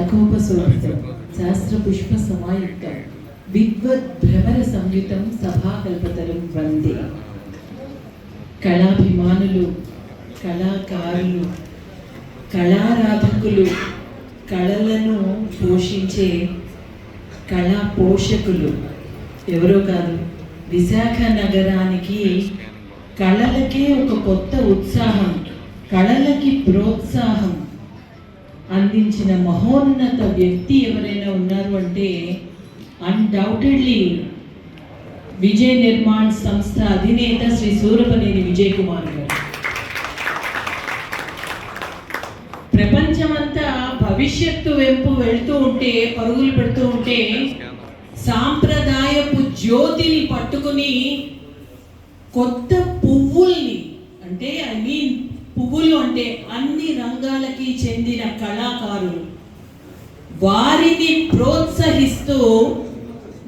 శాఖోపశోభితం శాస్త్ర పుష్ప సమాయుక్తం విద్వద్ భ్రమర సంయుతం సభాకల్పతరం వందే కళాభిమానులు కళాకారులు కళారాధకులు కళలను పోషించే కళా పోషకులు ఎవరో కాదు విశాఖ నగరానికి కళలకే ఒక కొత్త ఉత్సాహం కళలకి ప్రోత్సాహం అందించిన మహోన్నత వ్యక్తి ఎవరైనా ఉన్నారు అంటే అన్డౌటెడ్లీ విజయ్ నిర్మాణ్ సంస్థ అధినేత శ్రీ సూరపనేని విజయ్ కుమార్ గారు. ప్రపంచమంతా భవిష్యత్తు వెంపు వెళ్తూ ఉంటే పరుగులు పెడుతూ ఉంటే సాంప్రదాయపు జ్యోతిని పట్టుకుని కొత్త పువ్వుల్ని అంటే ఐ మీన్ పువ్వులు అంటే అన్ని రంగాలకి చెందిన కళాకారులు. వారిని ప్రోత్సహిస్తూ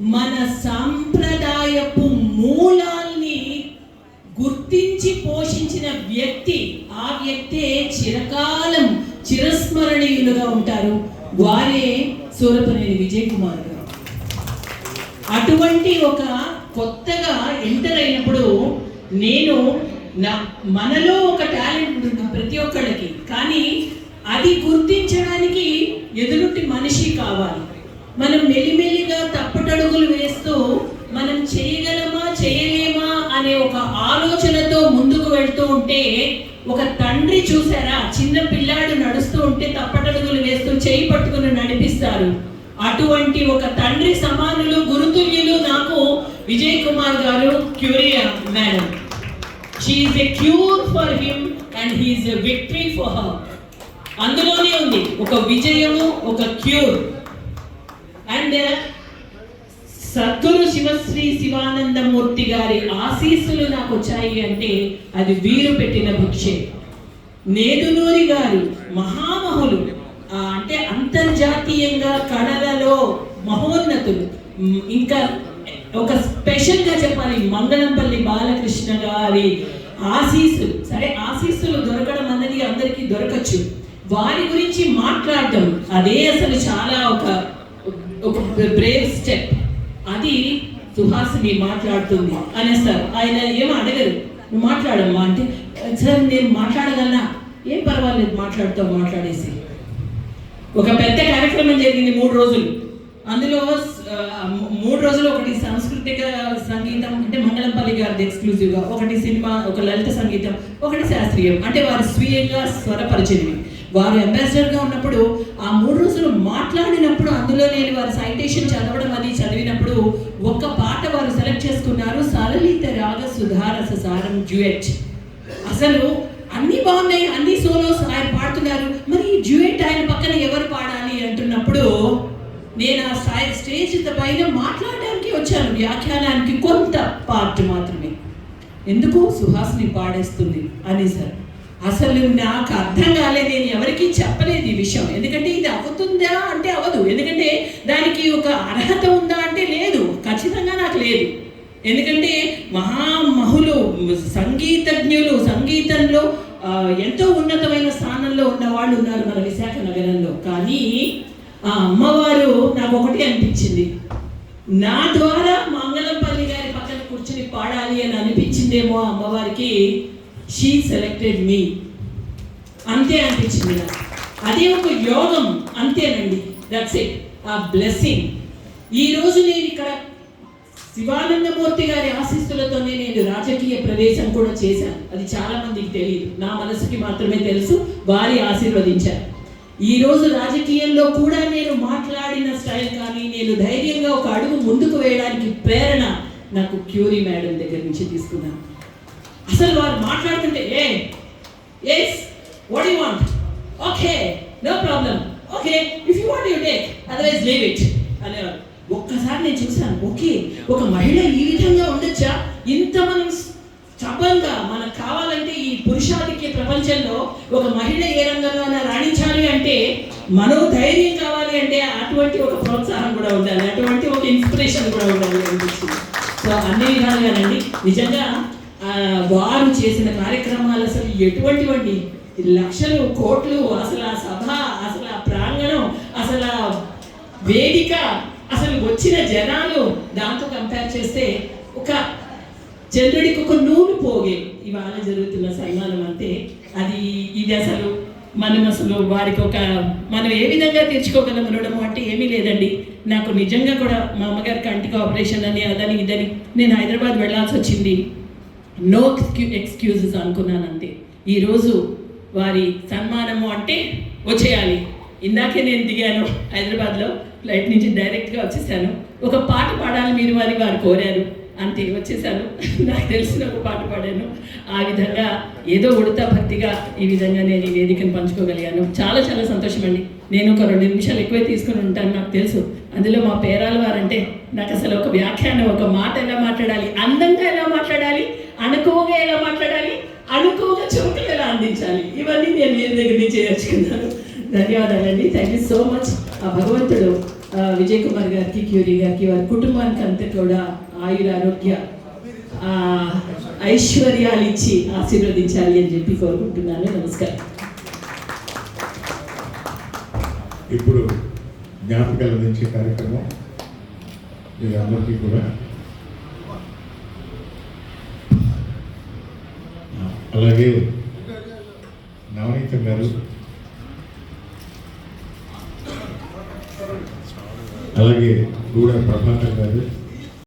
మన సాంప్రదాయపు మూలాల్ని గుర్తించి పోషించిన వ్యక్తి ఆ వ్యక్తే చిరకాలం చిరస్మరణీయులుగా ఉంటారు. వారే సూరపనేని విజయ్ కుమార్ గారు. అటువంటి ఒక కొత్తగా ఎంటర్ అయినప్పుడు నేను నా మనలో ఒక టాలెంట్ ఉంటుంది ప్రతి ఒక్కళ్ళకి. కానీ అది గుర్తించడానికి ఎదురుటి మనిషి కావాలి. మనం మెలిమెలిగా తప్పటడుగులు వేస్తూ మనం చేయగలమా చేయలేమా అనే ఒక ఆలోచనతో ముందుకు వెళ్తూ ఉంటే ఒక తండ్రి చూసారా? చిన్న పిల్లాడు నడుస్తూ ఉంటే తప్పటడుగులు వేస్తూ చేయి పట్టుకుని నడిపిస్తారు. అటువంటి ఒక తండ్రి సమానులు గురుతుల్యులు నాకు విజయ్ కుమార్ గారు క్యూరియా madam. She's a cure for him and he's a victory for her అందులోనే ఉంది ఒక విజయము ఒక cure and uh, Sadguru Sivasri Sivanandamurthy గారి ఆశీస్సులు నాకు వచ్చాయి అంటే అది వీరు పెట్టిన భిక్షే. నేదునూరి గారు మహామహులు అంటే అంతర్జాతీయంగా కళలలో మహోన్నతులు. ఇంకా ఒక స్పెషల్గా చెప్పాలి. మంగళంపల్లి బాలకృష్ణ గారి ఆశీస్సులు. సరే ఆశీస్సులు దొరకడం అన్నది అందరికీ దొరకచ్చు. వారి గురించి మాట్లాడటం అదే అసలు చాలా ఒక ఒక బ్రేవ్ స్టెప్ అది సుహాసిని మాట్లాడుతుంది అనేస్తారు ఆయన ఏమో అడగరు. నువ్వు మాట్లాడమ్మా అంటే సార్ నేను మాట్లాడగలనా? ఏం పర్వాలేదు మాట్లాడుతావు మాట్లాడేసి. ఒక పెద్ద కార్యక్రమం జరిగింది మూడు రోజులు. అందులో మూడు రోజులు ఒకటి సాంస్కృతిక సంగీతం అంటే మంగళంపల్లి గారిది ఎక్స్క్లూజివ్గా ఒకటి సినిమా ఒక లలిత సంగీతం ఒకటి శాస్త్రీయం. అంటే వారు స్వీయంగా స్వరపరిచినవి. వారు అంబాసిడర్గా ఉన్నప్పుడు ఆ మూడు రోజులు మాట్లాడినప్పుడు అందులో నేను వారి సైటేషన్ చదవడం అది చదివినప్పుడు ఒక్క పాట వారు సెలెక్ట్ చేసుకున్నారు. సరళిత రాగ సుధారస సారం జ్యూయెట్ అసలు అన్ని బాగున్నాయి అన్ని సోలోస్ ఆయన పాడుతున్నారు. మరి ఈ ఆయన పక్కన ఎవరు పాడాలి అంటున్నప్పుడు నేను ఆ స్థాయి స్టేజ్ పైన మాట్లాడడానికి వచ్చాను వ్యాఖ్యానానికి కొంత పార్ట్ మాత్రమే. ఎందుకు? సుహాసిని పాడేస్తుంది అని సార్. అసలు నాకు అర్థం కాలేదు నేను ఎవరికీ చెప్పలేదు ఈ విషయం. ఎందుకంటే ఇది అవుతుందా అంటే అవ్వదు. ఎందుకంటే దానికి ఒక అర్హత ఉందా అంటే లేదు. ఖచ్చితంగా నాకు లేదు. ఎందుకంటే మహామహులు సంగీతజ్ఞులు సంగీతంలో ఎంతో ఉన్నతమైన స్థానంలో ఉన్న వాళ్ళు ఉన్నారు మన విశాఖ నగరంలో. కానీ ఆ అమ్మవారు నాకు ఒకటి అనిపించింది. నా ద్వారా మంగళంపల్లి గారి పక్కన కూర్చుని పాడాలి అని అనిపించిందేమో అమ్మవారికి. షీ సెలెక్టెడ్ మీ అంతే అనిపించింది నాకు. అదే ఒక యోగం అంతేనండి. దట్స్ ఇట్ ఆ బ్లెస్సింగ్ ఈ రోజు నేను ఇక్కడ శివానందమూర్తి గారి ఆశీస్సులతోనే నేను రాజకీయ ప్రవేశం కూడా చేశాను. అది చాలా మందికి తెలియదు. నా మనసుకి మాత్రమే తెలుసు. వారి ఆశీర్వదించారు. ఈరోజు రాజకీయంలో కూడా నేను మాట్లాడిన స్టైల్ కానీ నేను ధైర్యంగా ఒక అడుగు ముందుకు వేయడానికి ప్రేరణ నాకు క్యూరీ మేడం దగ్గర నుంచి తీసుకున్నాను. అసలు వారు మాట్లాడుతుంటే yes what you want okay no problem okay if you want you take otherwise leave it అనేవారు. ఒక్కసారి నేను చూసాను ఓకే ఒక మహిళ ఈ విధంగా ఉండొచ్చా? ఇంత మనం తపంగా మనకు కావాలంటే ఈ పురుషాధిక్య ప్రపంచంలో ఒక మహిళ ఏ రంగంలోనైనా రాణించాలి అంటే మనో ధైర్యం కావాలి అంటే అటువంటి ఒక ప్రోత్సాహం కూడా ఉండాలి అటువంటి ఒక ఇన్స్పిరేషన్ కూడా ఉండాలి అనిపిస్తుంది. సో అన్ని విధాలుగానండి. నిజంగా వారు చేసిన కార్యక్రమాలు అసలు ఎటువంటివండి? లక్షలు కోట్లు అసలు ఆ సభ అసలు ఆ ప్రాంగణం అసలు ఆ వేదిక అసలు వచ్చిన జనాలు దాంతో కంపేర్ చేస్తే ఒక చంద్రుడికి ఒక నూనె పోగే ఇవాళ జరుగుతున్న సన్మానం అంతే అది ఇది అసలు మనం అసలు వారికి ఒక మనం ఏ విధంగా తీర్చుకోగలం రుణము అంటే ఏమీ లేదండి. నాకు నిజంగా కూడా మా అమ్మగారి కంటికి ఆపరేషన్ అని అదని ఇదని నేను హైదరాబాద్ వెళ్ళాల్సి వచ్చింది. నో ఎక్స్క్యూజెస్ అనుకున్నాను అంతే ఈరోజు వారి సన్మానము అంటే వచ్చేయాలి. ఇందాకే నేను దిగాను హైదరాబాద్లో ఫ్లైట్ నుంచి డైరెక్ట్గా వచ్చేసాను. ఒక పాట పాడాలి మీరు అని వారు కోరారు. అంతే వచ్చేసాను. నాకు తెలిసిన ఒక పాట పాడాను. ఆ విధంగా ఏదో ఉడతా భక్తిగా ఈ విధంగా నేను ఈ వేదికను పంచుకోగలిగాను. చాలా చాలా సంతోషం అండి. నేను ఒక రెండు నిమిషాలు ఎక్కువే తీసుకుని ఉంటాను నాకు తెలుసు. అందులో మా పేరాల వారంటే నాకు అసలు ఒక వ్యాఖ్యానం ఒక మాట ఎలా మాట్లాడాలి అందంగా ఎలా మాట్లాడాలి అనుకోగా ఎలా మాట్లాడాలి అనుకోగా చురుకులు ఎలా అందించాలి ఇవన్నీ నేను మీ దగ్గర నుంచి నేర్చుకున్నాను. ధన్యవాదాలండి. థ్యాంక్ యూ సో మచ్ ఆ భగవంతుడు విజయ్ కుమార్ గారికి క్యూరీ గారికి వారి కుటుంబానికి అంతా కూడా ఆయుర ఆరోగ్య ఐశ్వర్యాలు ఇచ్చి ఆశీర్వదించాలి అని చెప్పి కోరుకుంటున్నాను. నమస్కారం. ఇప్పుడు జ్ఞాపకాలు అందించే కార్యక్రమం ఇది అందరికీ కూడా. అలాగే నవనీతం గారు. అలాగే గూడ ప్రభాకర్ గారు.